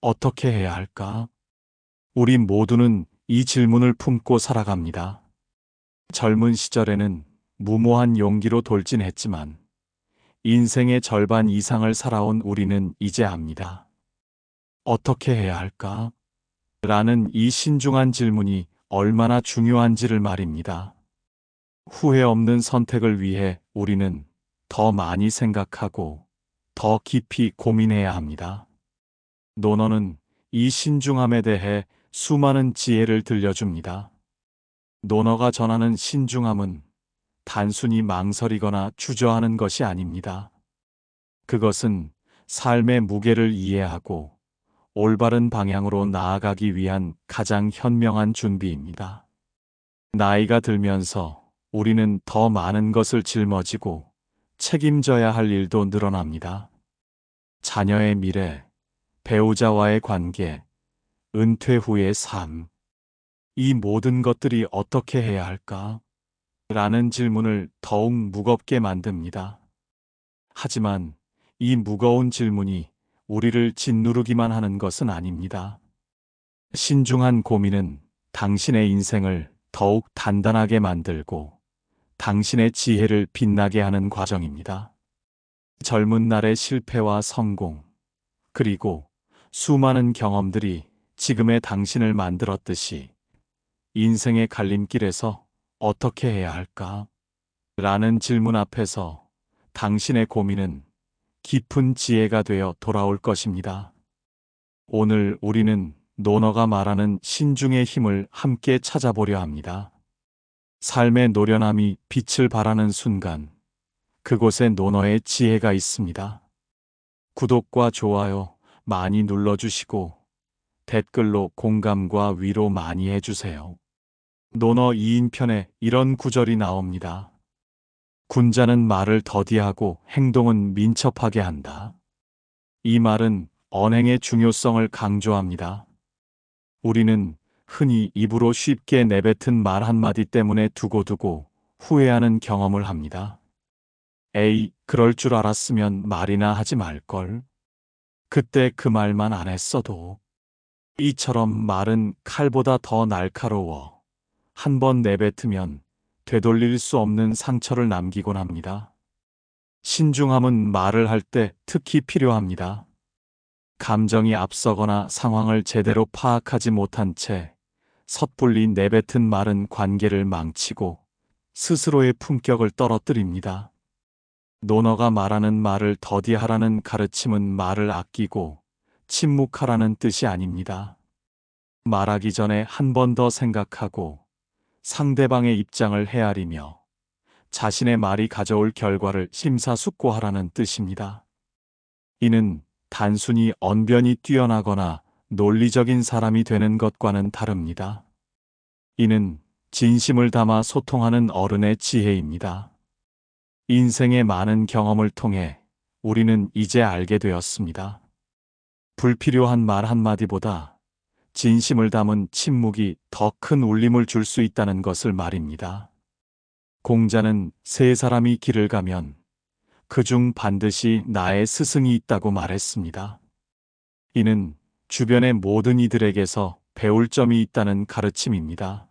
어떻게 해야 할까? 우리 모두는 이 질문을 품고 살아갑니다. 젊은 시절에는 무모한 용기로 돌진했지만 인생의 절반 이상을 살아온 우리는 이제 압니다. 어떻게 해야 할까? 라는 이 신중한 질문이 얼마나 중요한지를 말입니다. 후회 없는 선택을 위해 우리는 더 많이 생각하고 더 깊이 고민해야 합니다. 논어는 이 신중함에 대해 수많은 지혜를 들려줍니다. 논어가 전하는 신중함은 단순히 망설이거나 주저하는 것이 아닙니다. 그것은 삶의 무게를 이해하고 올바른 방향으로 나아가기 위한 가장 현명한 준비입니다. 나이가 들면서 우리는 더 많은 것을 짊어지고 책임져야 할 일도 늘어납니다. 자녀의 미래, 배우자와의 관계, 은퇴 후의 삶. 이 모든 것들이 어떻게 해야 할까? 라는 질문을 더욱 무겁게 만듭니다. 하지만 이 무거운 질문이 우리를 짓누르기만 하는 것은 아닙니다. 신중한 고민은 당신의 인생을 더욱 단단하게 만들고 당신의 지혜를 빛나게 하는 과정입니다. 젊은 날의 실패와 성공, 그리고 수많은 경험들이 지금의 당신을 만들었듯이 인생의 갈림길에서 어떻게 해야 할까? 라는 질문 앞에서 당신의 고민은 깊은 지혜가 되어 돌아올 것입니다. 오늘 우리는 노너가 말하는 신중의 힘을 함께 찾아보려 합니다. 삶의 노련함이 빛을 발하는 순간, 그곳에 노너의 지혜가 있습니다. 구독과 좋아요 많이 눌러주시고, 댓글로 공감과 위로 많이 해주세요. 논어 2인편에 이런 구절이 나옵니다. 군자는 말을 더디하고 행동은 민첩하게 한다. 이 말은 언행의 중요성을 강조합니다. 우리는 흔히 입으로 쉽게 내뱉은 말 한마디 때문에 두고두고 후회하는 경험을 합니다. 에이, 그럴 줄 알았으면 말이나 하지 말걸. 그때 그 말만 안 했어도. 이처럼 말은 칼보다 더 날카로워. 한 번 내뱉으면 되돌릴 수 없는 상처를 남기곤 합니다. 신중함은 말을 할 때 특히 필요합니다. 감정이 앞서거나 상황을 제대로 파악하지 못한 채 섣불리 내뱉은 말은 관계를 망치고 스스로의 품격을 떨어뜨립니다. 논어가 말하는 말을 더디하라는 가르침은 말을 아끼고 침묵하라는 뜻이 아닙니다. 말하기 전에 한 번 더 생각하고 상대방의 입장을 헤아리며 자신의 말이 가져올 결과를 심사숙고하라는 뜻입니다. 이는 단순히 언변이 뛰어나거나 논리적인 사람이 되는 것과는 다릅니다. 이는 진심을 담아 소통하는 어른의 지혜입니다. 인생의 많은 경험을 통해 우리는 이제 알게 되었습니다. 불필요한 말 한마디보다 진심을 담은 침묵이 더 큰 울림을 줄 수 있다는 것을 말입니다. 공자는 세 사람이 길을 가면 그 중 반드시 나의 스승이 있다고 말했습니다. 이는 주변의 모든 이들에게서 배울 점이 있다는 가르침입니다.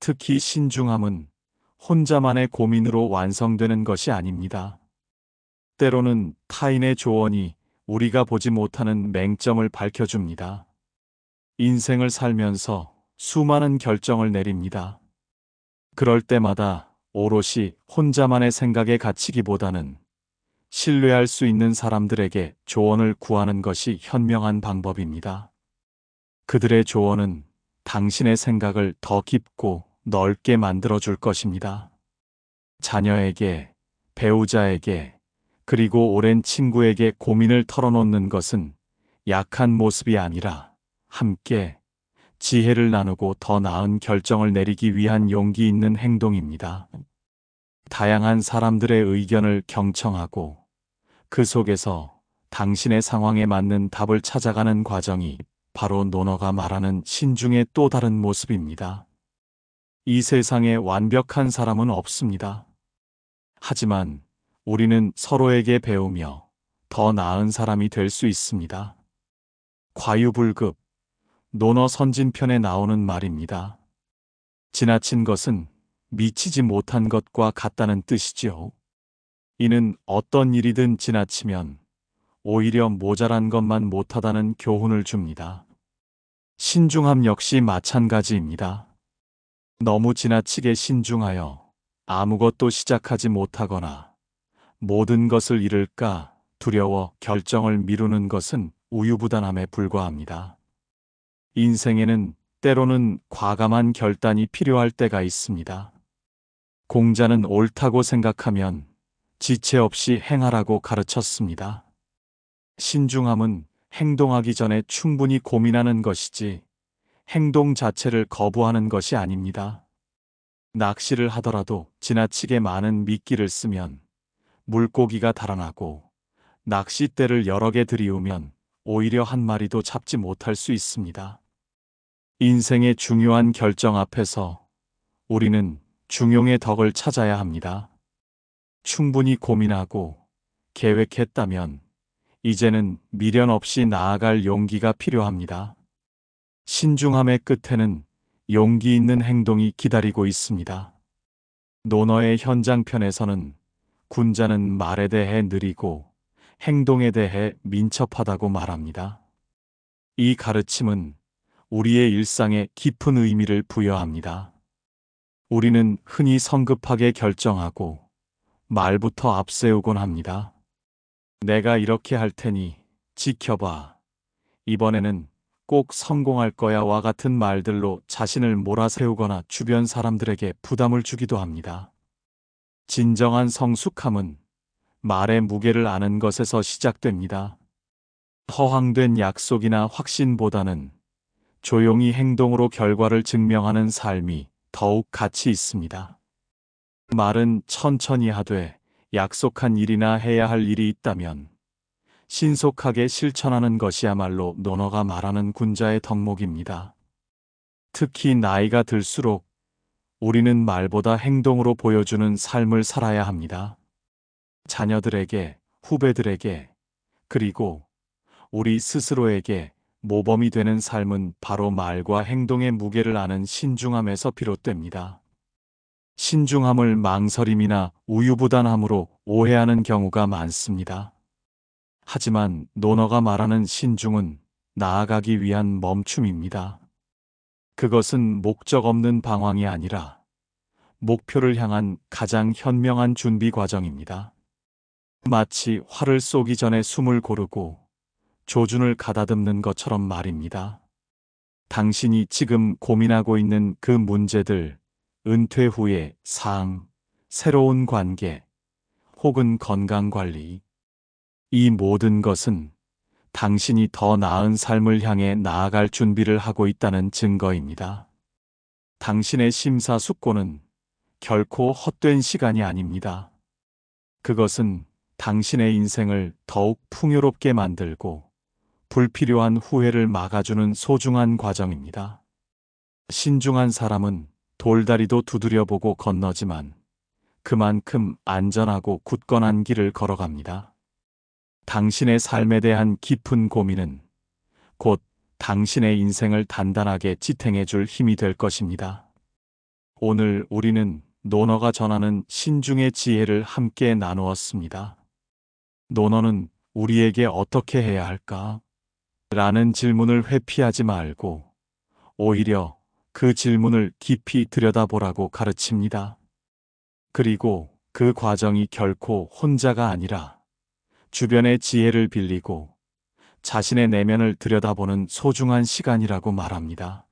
특히 신중함은 혼자만의 고민으로 완성되는 것이 아닙니다. 때로는 타인의 조언이 우리가 보지 못하는 맹점을 밝혀줍니다. 인생을 살면서 수많은 결정을 내립니다. 그럴 때마다 오롯이 혼자만의 생각에 갇히기보다는 신뢰할 수 있는 사람들에게 조언을 구하는 것이 현명한 방법입니다. 그들의 조언은 당신의 생각을 더 깊고 넓게 만들어 줄 것입니다. 자녀에게, 배우자에게, 그리고 오랜 친구에게 고민을 털어놓는 것은 약한 모습이 아니라 함께 지혜를 나누고 더 나은 결정을 내리기 위한 용기 있는 행동입니다. 다양한 사람들의 의견을 경청하고 그 속에서 당신의 상황에 맞는 답을 찾아가는 과정이 바로 노너가 말하는 신중의 또 다른 모습입니다. 이 세상에 완벽한 사람은 없습니다. 하지만 우리는 서로에게 배우며 더 나은 사람이 될 수 있습니다. 과유불급, 논어 선진편에 나오는 말입니다. 지나친 것은 미치지 못한 것과 같다는 뜻이지요. 이는 어떤 일이든 지나치면 오히려 모자란 것만 못하다는 교훈을 줍니다. 신중함 역시 마찬가지입니다. 너무 지나치게 신중하여 아무것도 시작하지 못하거나 모든 것을 잃을까 두려워 결정을 미루는 것은 우유부단함에 불과합니다. 인생에는 때로는 과감한 결단이 필요할 때가 있습니다. 공자는 옳다고 생각하면 지체 없이 행하라고 가르쳤습니다. 신중함은 행동하기 전에 충분히 고민하는 것이지 행동 자체를 거부하는 것이 아닙니다. 낚시를 하더라도 지나치게 많은 미끼를 쓰면 물고기가 달아나고 낚싯대를 여러 개 들이우면 오히려 한 마리도 잡지 못할 수 있습니다. 인생의 중요한 결정 앞에서 우리는 중용의 덕을 찾아야 합니다. 충분히 고민하고 계획했다면 이제는 미련 없이 나아갈 용기가 필요합니다. 신중함의 끝에는 용기 있는 행동이 기다리고 있습니다. 논어의 현장편에서는 군자는 말에 대해 느리고 행동에 대해 민첩하다고 말합니다. 이 가르침은 우리의 일상에 깊은 의미를 부여합니다. 우리는 흔히 성급하게 결정하고 말부터 앞세우곤 합니다. 내가 이렇게 할 테니 지켜봐. 이번에는 꼭 성공할 거야 와 같은 말들로 자신을 몰아세우거나 주변 사람들에게 부담을 주기도 합니다. 진정한 성숙함은 말의 무게를 아는 것에서 시작됩니다. 허황된 약속이나 확신보다는 조용히 행동으로 결과를 증명하는 삶이 더욱 가치 있습니다. 말은 천천히 하되 약속한 일이나 해야 할 일이 있다면 신속하게 실천하는 것이야말로 논어가 말하는 군자의 덕목입니다. 특히 나이가 들수록 우리는 말보다 행동으로 보여주는 삶을 살아야 합니다. 자녀들에게, 후배들에게, 그리고 우리 스스로에게 모범이 되는 삶은 바로 말과 행동의 무게를 아는 신중함에서 비롯됩니다. 신중함을 망설임이나 우유부단함으로 오해하는 경우가 많습니다. 하지만 논어가 말하는 신중은 나아가기 위한 멈춤입니다. 그것은 목적 없는 방황이 아니라 목표를 향한 가장 현명한 준비 과정입니다. 마치 활을 쏘기 전에 숨을 고르고 조준을 가다듬는 것처럼 말입니다. 당신이 지금 고민하고 있는 그 문제들, 은퇴 후의 상, 새로운 관계, 혹은 건강 관리. 이 모든 것은 당신이 더 나은 삶을 향해 나아갈 준비를 하고 있다는 증거입니다. 당신의 심사숙고는 결코 헛된 시간이 아닙니다. 그것은 당신의 인생을 더욱 풍요롭게 만들고 불필요한 후회를 막아주는 소중한 과정입니다. 신중한 사람은 돌다리도 두드려보고 건너지만 그만큼 안전하고 굳건한 길을 걸어갑니다. 당신의 삶에 대한 깊은 고민은 곧 당신의 인생을 단단하게 지탱해 줄 힘이 될 것입니다. 오늘 우리는 논어가 전하는 신중의 지혜를 함께 나누었습니다. 논어는 우리에게 어떻게 해야 할까? 라는 질문을 회피하지 말고 오히려 그 질문을 깊이 들여다보라고 가르칩니다. 그리고 그 과정이 결코 혼자가 아니라 주변의 지혜를 빌리고 자신의 내면을 들여다보는 소중한 시간이라고 말합니다.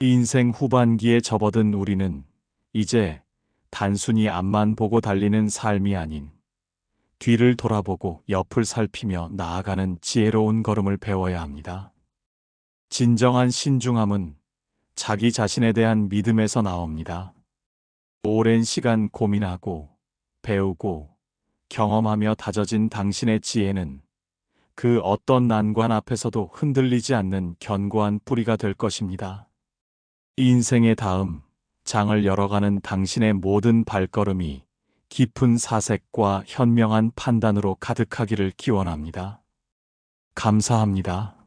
인생 후반기에 접어든 우리는 이제 단순히 앞만 보고 달리는 삶이 아닌 뒤를 돌아보고 옆을 살피며 나아가는 지혜로운 걸음을 배워야 합니다. 진정한 신중함은 자기 자신에 대한 믿음에서 나옵니다. 오랜 시간 고민하고 배우고 경험하며 다져진 당신의 지혜는 그 어떤 난관 앞에서도 흔들리지 않는 견고한 뿌리가 될 것입니다. 인생의 다음 장을 열어가는 당신의 모든 발걸음이 깊은 사색과 현명한 판단으로 가득하기를 기원합니다. 감사합니다.